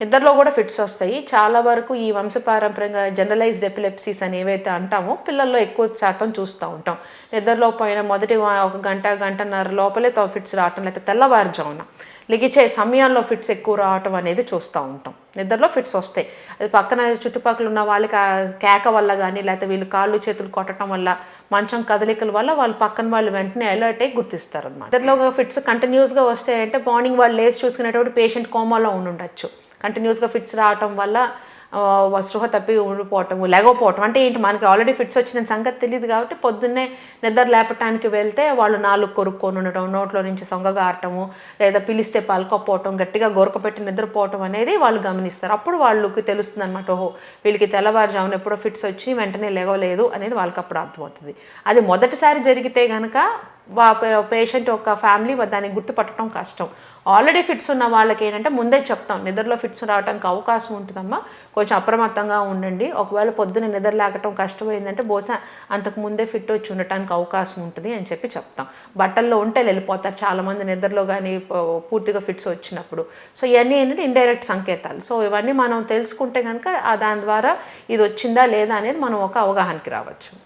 నిద్రలో కూడా ఫిట్స్ వస్తాయి. చాలా వరకు ఈ వంశపారంపర్యంగా జనరలైజ్డ్ ఎపిలెప్సీస్ అని ఏవైతే అంటామో పిల్లల్లో ఎక్కువ శాతం చూస్తూ ఉంటాం. నిద్రలో పోయిన మొదటి ఒక గంట గంటన్నర లోపలే తో ఫిట్స్ రావటం లేకపోతే తెల్లవారుజామున లిగిచే సమయాల్లో ఫిట్స్ ఎక్కువ రావటం అనేది చూస్తూ ఉంటాం. నిద్రలో ఫిట్స్ వస్తాయి. అది పక్కన చుట్టుపక్కల ఉన్న వాళ్ళకి కేక వల్ల కానీ లేకపోతే వీళ్ళు కాళ్ళు చేతులు కొట్టడం వల్ల మంచం కదలికల వల్ల వాళ్ళు పక్కన వాళ్ళు వెంటనే అలర్ట్ అయ్యి గుర్తిస్తారు అనమాట నిద్రలో ఫిట్స్ కంటిన్యూస్గా వస్తాయంటే మార్నింగ్ వాళ్ళు లేచి చూసుకునేటప్పుడు పేషెంట్ కోమాలో ఉండి ఉండొచ్చు కంటిన్యూస్గా ఫిట్స్ రావటం వల్ల ఆ, స్పృహ తప్పి ఉండిపోవటము లేకపోవటం అంటే ఏంటి మనకి ఆల్రెడీ ఫిట్స్ వచ్చిన సంగతి తెలియదు కాబట్టి పొద్దున్నే నిద్ర లేపటానికి వెళ్తే వాళ్ళు నాలుగు కొరుక్కొని ఉండటం నోట్లో నుంచి సొంగగారటము లేదా పిలిస్తే పలకపోవటం గట్టిగా గొరకపెట్టి నిద్రపోవటం అనేది వాళ్ళు గమనిస్తారు. అప్పుడు వాళ్ళకి తెలుస్తుంది అనమాట ఓహో వీళ్ళకి తెల్లవారుజామున ఎప్పుడో ఫిట్స్ వచ్చి వెంటనే లేవలేదు అనేది వాళ్ళకి అప్పుడు అర్థమవుతుంది. అది మొదటిసారి జరిగితే కనుక పేషెంట్ ఒక ఫ్యామిలీ దాన్ని గుర్తుపట్టడం కష్టం. ఆల్రెడీ ఫిట్స్ ఉన్న వాళ్ళకి ఏంటంటే ముందే చెప్తాం నిద్రలో ఫిట్స్ రావడానికి అవకాశం ఉంటుందమ్మా. కొంచెం అప్రమత్తంగా ఉండండి. ఒకవేళ పొద్దున నిద్ర లేకటం కష్టమైందంటే బహుశా అంతకు ముందే ఫిట్ వచ్చి ఉండటానికి అవకాశం ఉంటుంది అని చెప్పి చెప్తాం. బట్టల్లో ఉంటే వెళ్ళిపోతారు. చాలామంది నిద్రలో కానీ పూర్తిగా ఫిట్స్ వచ్చినప్పుడు. సో ఇవన్నీ ఏంటంటే ఇండైరెక్ట్ సంకేతాలు. సో ఇవన్నీ మనం తెలుసుకుంటే కనుక దాని ద్వారా ఇది వచ్చిందా లేదా అనేది మనం ఒక అవగాహనకి రావచ్చు.